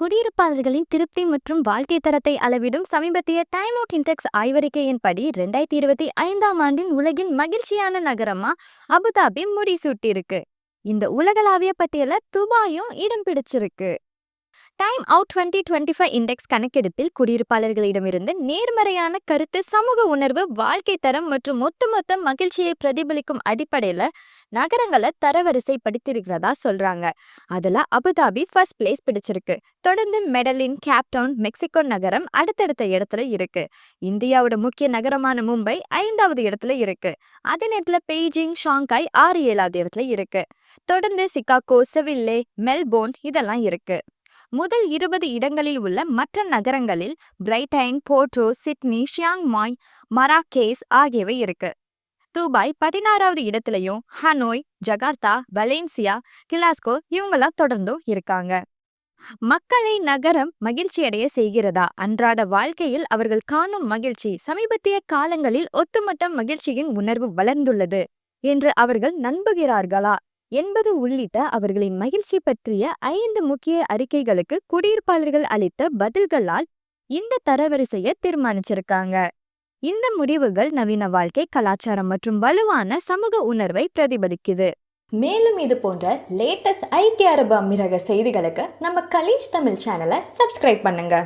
குடியிருப்பாளர்களின் திருப்தி மற்றும் வாழ்க்கை தரத்தை அளவிடும் சமீபத்திய டைம் அவுட் இன்டெக்ஸ் ஆய்வறிக்கையின்படி ரெண்டாயிரத்தி இருபத்தி ஐந்தாம் ஆண்டின் உலகின் மகிழ்ச்சியான நகரமா அபுதாபி முடிசூட்டியிருக்கு. இந்த உலகளாவிய பட்டியல துபாயும் இடம் பிடிச்சிருக்கு. Time Out twenty twenty five index கணக்கெடுப்பில் குடியிருப்பாளர்களிடமிருந்து நேர்மறையான கருத்து சமூக உணர்வு வாழ்க்கை தரம் மற்றும் ஒட்டுமொத்த மகிழ்ச்சியை பிரதிபலிக்கும் அடிப்படையில நகரங்களை தரவரிசைப்படுத்தியிருக்கிறதா சொல்றாங்க. அதுல அபுதாபி ஃபர்ஸ்ட் பிளேஸ் பிடிச்சிருக்கு. தொடர்ந்து மெடலின் கேப்டவுன் மெக்சிகோ நகரம் அடுத்தடுத்த இடத்துல இருக்கு. இந்தியாவோட முக்கிய நகரமான மும்பை ஐந்தாவது இடத்துல இருக்கு. அதே நேரத்தில் பெய்ஜிங் ஷாங்காய் ஆறு ஏழாவது இடத்துல இருக்கு. தொடர்ந்து சிகாகோ செவில்லே மெல்போர்ன் இதெல்லாம் இருக்கு. முதல் இருபது இடங்களில் உள்ள மற்ற நகரங்களில் பிரைட்டைன் போர்டோ சிட்னி ஷியாங் மாய் மராகேஸ் ஆகியவை இருக்கு. துபாய் பதினாறாவது இடத்துலையும் ஹனோய் ஜகார்த்தா வலேன்சியா கிளாஸ்கோ இவங்கெல்லாம் தொடர்ந்தும் இருக்காங்க. மக்களை நகரம் மகிழ்ச்சியடைய செய்கிறதா? அன்றாட வாழ்க்கையில் அவர்கள் காணும் மகிழ்ச்சி சமீபத்திய காலங்களில் ஒட்டுமொத்த மகிழ்ச்சியின் உணர்வு வளர்ந்துள்ளது என்று அவர்கள் நம்புகிறார்களா? என்பது உள்ளிட்ட அவர்களின் மகிழ்ச்சி பற்றிய ஐந்து முக்கிய அறிக்கைகளுக்கு குடியிருப்பாளர்கள் அளித்த பதில்களால் இந்த தரவரிசையை தீர்மானிச்சிருக்காங்க. இந்த முடிவுகள் நவீன வாழ்க்கை கலாச்சாரம் மற்றும் வலுவான சமூக உணர்வை பிரதிபலிக்குது. மேலும் இது போன்ற லேட்டஸ்ட் ஐக்கிய அரபு அமீரக செய்திகளுக்கு நம்ம கலீஜ் தமிழ் சேனலை சப்ஸ்கிரைப் பண்ணுங்க.